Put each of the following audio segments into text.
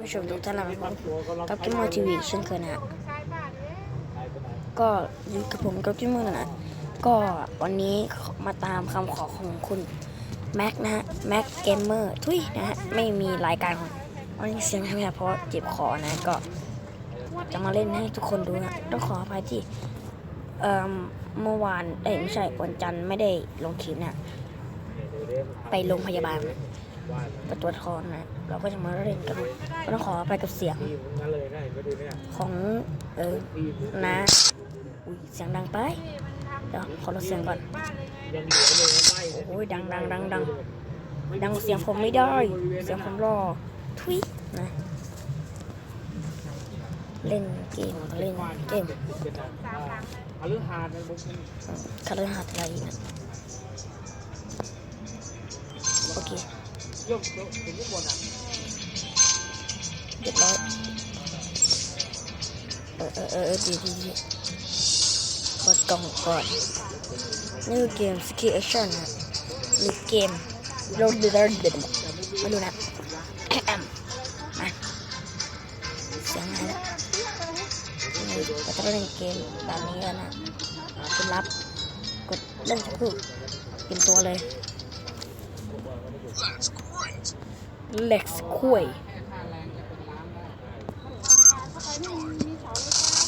ผู้ชมทุกท่านนะครับกับกิมมอทีวีเช่นเคยนะฮะก็อยู่กับผมกับกิมมอนะฮะก็วันนี้มาตามคำขอของคุณแม็กนะฮะแม็กเกมเมอร์ทุยนะฮะไม่มีรายการของวันนี้เสียงใช่ไมเพราะเจ็บคอนะก็จะมาเล่นให้ทุกคนดูนะต้องขออภัยที่เอ่อเมื่อวานเอ้ยไม่ใช่วันจันทร์ไม่ได้ลงคลิปนะไปโรงพยาบาลไปตรวจคอนะ เราก็จะมาเล่นกันก็ต้องขออภัยกับเสียงของเออนะอุ้ยเสียงดังไปเดี๋ยวขอลดเสียงก่อนโอ้ยดังดังดังดังดังเสียงผมไม่ได้ เสียงผมรอทุยนะเล่นเกมเล่นเกมเป็นอะอาลือหาดในมุมนี้คาร์ดอะไรอีกนะโอเค เรียบร้อยเออเออเออดีดีดีกดกล่องก่อนนี่คือเกมสกีแอคชั่นนะหรือเกมโรดเดอร์เดอร์ม่รู้นะแอมมาเสียงอะไรนะนี่เราจะเล่นเกมแบบนี้แล้วนะคุณรับกดเล่นสักครู่เป็นตัวเลย Lex คุ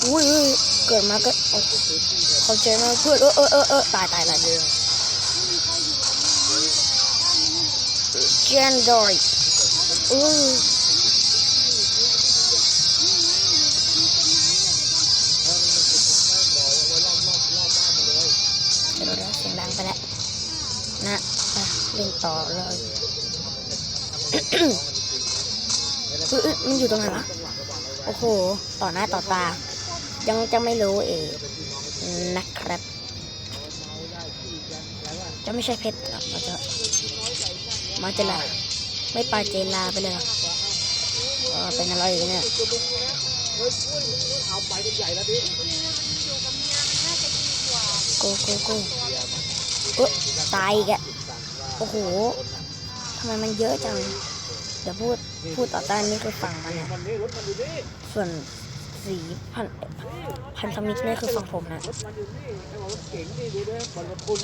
อุ้ยเกิดมาก็เอาเข้าใจมาเพื่อนเออเออเออเออตายตายตายเลยเจนดอยอือเดี๋ยวเสียงดังไปแล้วนะเล่นต่อเลยอื้ออื้อมันอยู่ตรงไหนวะ โอ้โห ต่อหน้าต่อตา ยังจะไม่รู้เองนะครับ จะไม่ใช่เพชรหรอกเราจะมาเจลาไม่ปลาเจลาไปเลยเออเป็นอะไรอยู่เนี่ยเอาไปกันใหญ่แล้วดิโกโกโกเอยตายอีกอะโอ้โหทำไมมันเยอะจังเดี๋ยวพูดพูดต่อต้านนี่คือฝั่งมันเนี่ยส่วน สีพันพันธมิตรนี่คือฝั่งผมนะรถมันอยู่นี่ไอ้บอกรถเก๋งนี่ดูด้วยบอลรถคุณ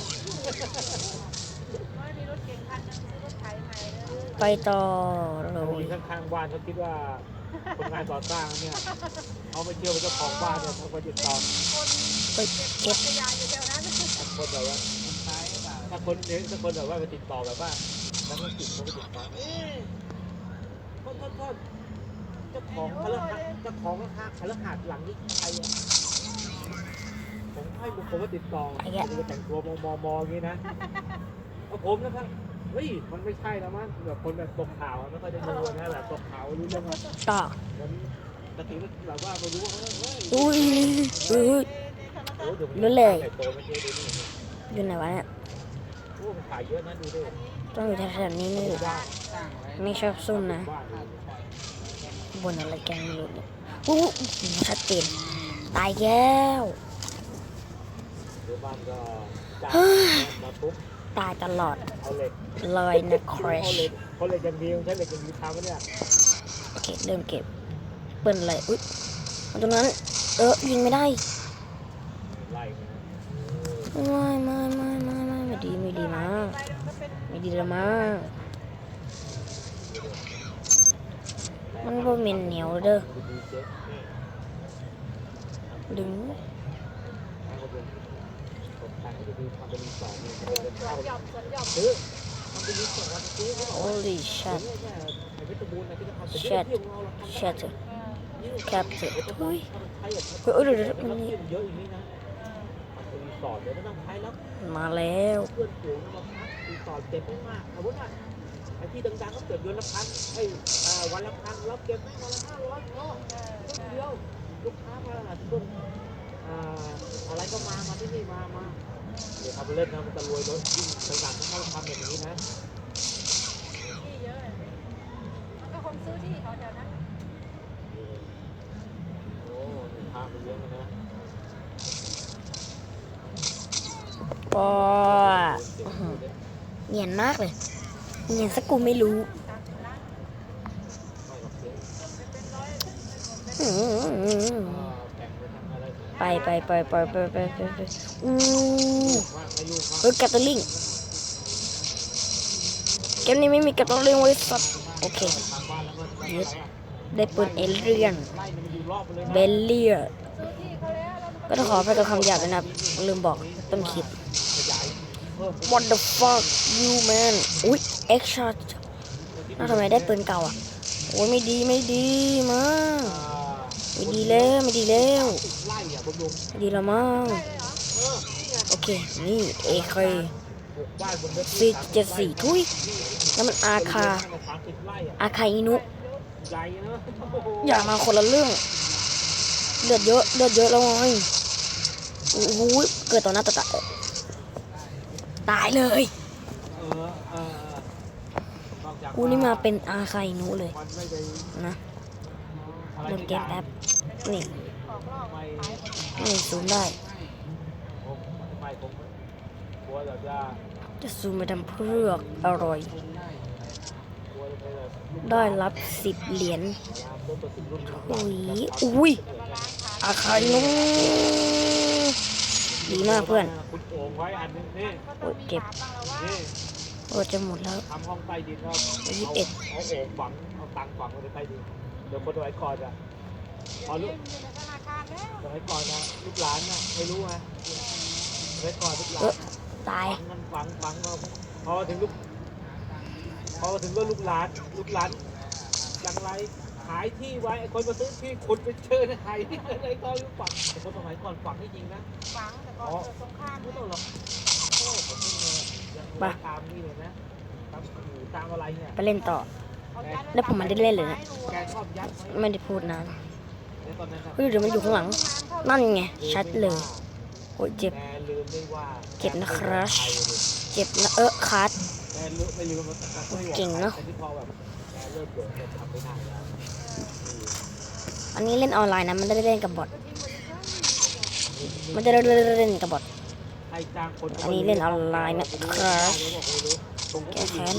ไปต่อเลเรายอยู่ข้างๆบ้านเขาคิดว่าคนงานก่อสร้างเนี่ยเขาไปเที่ยวกับเจ้าของบ้านเนี่ยเขาไปติดต่อไปเก็บคนแบบว่าถ้าคนเนี้ถ้าคนแบบว่าไปติดต่อแบบว่าแล้วก็ติดเขาไปติดต่อเอ๊ะโทษโทษโทษ เจ้าของคาราเจ้าของราคาคาราหาดหลังนี้ใครอะผมให้บุคคลมาติดต่อผมจะแต่งตัวมอมอมออย่างนี้นะเอาผมนะครับเฮ้ยมันไม่ใช่แล้วมั้งแบบคนแบบตกข่าวอะไม่ค่อยได้ดูนะแบบตกข่าวรู้เรื่องว่าต่อมันตะกี้แบบว่าไม่รู้ว่าเฮ้ยอุ้ยอุ้ยโอ้เดี๋ยวรู้เลยใส่โตไม่ใช่ดูนี่อยู่ไหนวะเนี่ยโอ้มันขายเยอะนะดูดิต้องอยู่แถวๆนี้นี่ดูได้ไม่ชอบซุ่มนะ บนอะไรแกงไม่รู้เนี่ยอู้หูชัดเจนตายแก้วตายตลอดเลยนะครเอาชเหล็กเขาเลย่างเดียวใช้เหล็กย่างดีทำเนี่ยโอเคเริ่มเก็บเปิ้ลเลยอุ้ยตรงนั้น เออยิงไม่ได้ไมาไม่ไม่ไม่ไม่ไม่ไม่ดีไม่ดีมากไม่ดีเลยมาก มันบ่เหม็นเหนียวเด้อดึงทางกระเบื้องตกแต่งให้ดูทำเป็นรีสอร์ทนี่เป็นเข้าซื้อทำเป็นรีสอร์ทวันซื้อเขาบอกว่า holy shit เนี่ยไอ้เพชรบูรณ์นะที่จะทำเป็น Shit เที่ยวเราทำได้ shit แคปเจอเฮ้ยเฮ้ยเดี๋ยวเดี๋ยวมันนี่เยอะอย่างนี้นะทำเป็นรีสอร์ทเดี๋ยวไม่ต้องใช้แล้วมาแล้ว ไอ้ที่ดังๆก็เก็บเดือนละพันไอ้วันละพันเราเก็บไม่วันละห้าร้อยก็เดียวลูกค้ามาช่วงอ่าอะไรก็มา มาที่นี่มามาเดี๋ยวทำไปเล่นนะมันจะรวยรถยิ่งต่างๆถ้าเราทำอย่างนี้นะที่เยอะก็คนซื้อที่เขาแถวนั้นโอ้ลูกค้ามันเยอะเลยนะก็อื้อหือเนียนมากเลย เนียนสักกูไม่รู้ไปไปไปไปไปไปไปไปอู้เฮ้ยกตเตอร์ลิงเกมนี้ไม่มีกตเตอร์ลิงไว้สัตโอเคไล่ยึดได้ปืนเอเลียนเบลเลียก็ต้องขอไปกับคำหยาบนะครับลืมบอกต้นคลิปขยายเพิ่ม What the fuck you man อุ้ย X shot น่าทำไมได้ปืนเก่าอะ โอ้ยไม่ดีไม่ดีมั้งอ่าไม่ดีแล้วไม่ดีแล้วไม่ดีแล้วมั้งได้เลยเหรอโอเค นี่เอเคปลูกบ้านบนเนื้อสี่ที่เจ็ดสี่ทุยแล้วมันอาคา อาคาอินุใหญ่นะโอ้โหอย่ามาคนละเรื่อง เลือดเยอะ เลือดเยอะแล้วไงโอ้โหเกิดต่อหน้าต่อตา ตายเลยกูนี่มาเป็นอาคาอินุเลยนะเล่นเกมแอปนี่นี่ซูมได้จะซูมไปทำเพื่ออร่อย ได้รับสิบเหรียญอุ้ยอุ้ยอาคาอินุ ดีมากเพื่อน คุณโอ่งไว้อันนึงนี่ก็ต้เก็บนี่โอ้จะหมดแล้ว ทำห้องใต้ดินก็ยี่สิบเอ็ดเอาโอ่งฝังเอาตังฝังไว้ในใต้ดินเดี๋ยวคนสมัยก่อนอะพอลูกอยู่ในธนาคารแล้วสมัยก่อนนะลูกหลานนะไม่รู้ไงสมัยก่อนลูกหลานตายฝังมันฝังฝังเราพอถึงลูกพอถึงก็ลูกหลานลูกหลานย่างไร ขายที่ไว้ไอ้คนมาซื้อที่คุณไปเชิญใครที่อะไรก็รู้ฝังแต่คนสมัยก่อนฝังไม่จริงนะฝังแต่ก่อนเกิดสงครามไม่เนี่ยต้องหรอกโอ้ผมเพิ่งเลยยังไปตามนี่เลยนะตามหูตามอะไรเนี่ยไปเล่นต่อเขายัดแล้วผมไม่ได้เล่นเลยนะแกชอบยัดไว้ไม่ได้พูดนานในตอนนั้นน่ะเฮ้ยเดี๋ยวมันอยู่ข้างหลัง นั่นไงชัดเลยโอ้ยเจ็บแกลืมได้ว่าเจ็บนะครับแกไม่ได้เจ็บนะเออคัดแกลืมไม่ลืมมันแต่ไม่บอกเก่งเนอะแต่ที่พ อันนี้เล่นออนไลน์นะ มันไม่ได้เล่นกับบอทมันจะเล่นกับบอทอันนี้เล่นออนไลน์นะครับแก้แค้น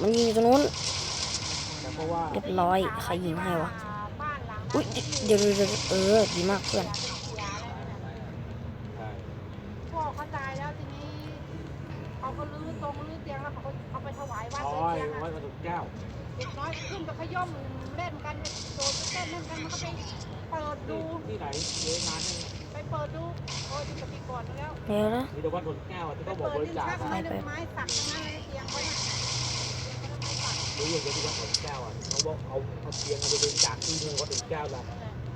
มันยิงตรงนู้นเรียบร้อย ใครยิงให้วะ อุ้ยเดี๋ยวเออ ดีมากเพื่อน วัดอ๋อเลยไอ้เตียงไว้อะกระดูกแก้วเด็กน้อยขึ้นไปขย่มเล่นกันโดดเต้นเล่นกันมันก็ไปเปิดดูที่ไหนเยอะนานนึงไปเปิดดูโอ้ยจะปีก่อนแล้วเดี๋ยวนะมีแต่วัดหนแก้วอะที่ไปเขาบอกเปิบดริดินจาคชักอะไม้ไม้สักทั้งนั้นเลยเตียงไว้น่ะรู้อย่างเดียวที่วัดหนแก้วอะเขาบอกเอาเอาเตียงเอาไปบริจาคที่นึงวัดหนแก้วละ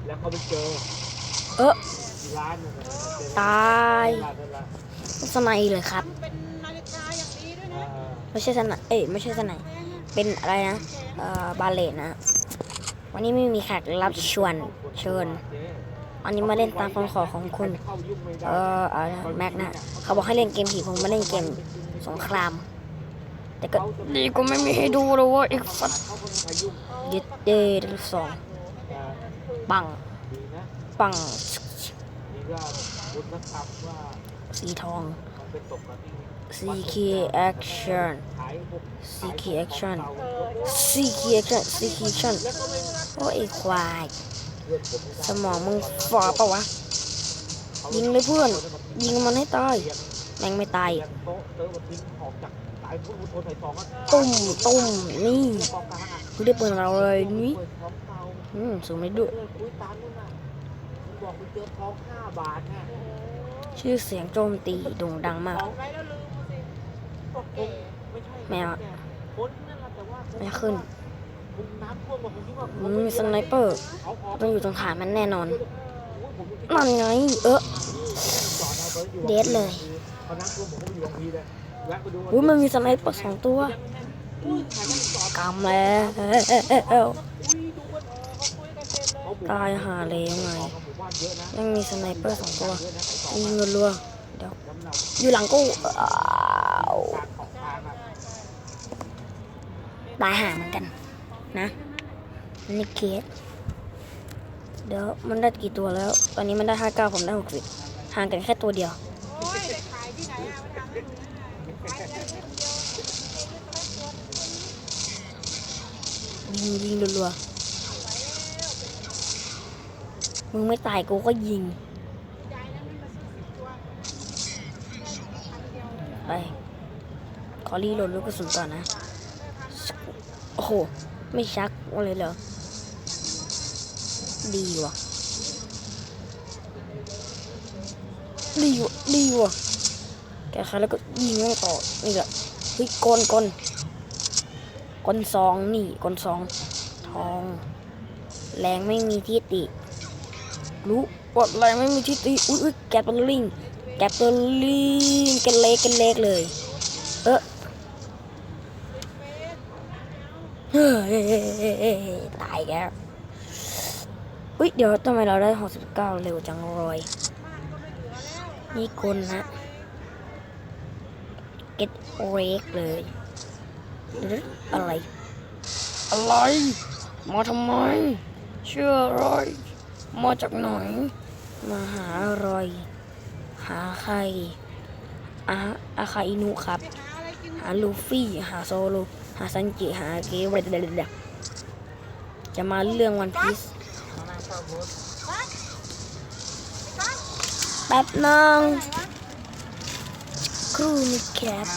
แล้วเขาไปเจอเออที่ร้านนึงอะเป็นตายร้านนั่นแหละสไนเลยครับ ไม่ใช่สไนเอ้ยไม่ใช่สนแพงอะเป็นอะไรนะเอ่อบาเลตนะวันนี้ไม่มีแขกรับชวนเชิญอันนี้มาเล่นตามคำขอของคุณเข้ายุ่ออะไรนะแม็กนะเขาบอกให้เล่นเกมผีผมมาเล่นเกมสงคราม แต่ก็ดีก็ไม่มีให้ดูเลยเว่าอีกฟัดเขาก็ไม่งยึดเดย์สองปังปังสีทอง CK Action CK Action CK Action CK Action โอ้ไอ้ควาย สมองมึงฟอปะวะ ยิงเลยเพื่อน ยิงมันให้ตาย แม่งไม่ตาย ตุ้มตุ้มนี่เรียกปืนเราเลยนี่อืมสูงไม่ดุชื่อเสียงโจมตีโด่งดังมาก แมวไม่ขึ้นมีสไนเปอร์ต้องอยู่ตรงฐานมันแน่นอนนั่นไงเออเดดเลยอุ้ยมันมีสไนเปอร์สองตัวกำแล้วตายหาเลยยังไง ยังมีสไนเปอร์สองตัวเงินรัวเดี๋ยวอยู่หลังกู ตายห่าเหมือนกัน นะนี่เคสเดี๋ยวมันได้กี่ตัวแล้ว ตอนนี้มันได้ห้าเก้าผมได้หกสิบห่างกันแค่ตัวเดียวยิงยิงยิงรัวมึงไม่ตายกูก็ยิงได้พันเดียวไป ขอรีโหลดลูกกระสุนก่อนนะ โอ้โห ไม่ชักเลยเหรอ ดีว่ะ ดีว่ะ ดีว่ะแกค่ะแล้วก็ยิงแม่งต่อ นี่แหละเฮ้ยกลกลกลสองนี่กลสอง ทอง แรงไม่มีที่ติ รู้ว่าแรงไม่มีที่ติ อุ้ยแกตัวลิงแกตัวลิงกันเล็กกันเล็กเลย เออเฮ้ย ตายแล้วอุ้ยเดี๋ยวทำไมเราได้หกสิบเก้าเร็วจังเลยนี่คนนะ get break เลยอะไร อะไร มาทำไม เชื่ออะไรมาจากไหน มาหาอะไร หาใครอาอาคาอินุครับ หาลูฟี่ หาโซโล หาซันจิ หาเกวเดดจะมาเรื่องวันพีซแป๊บนึงครูนี่แคป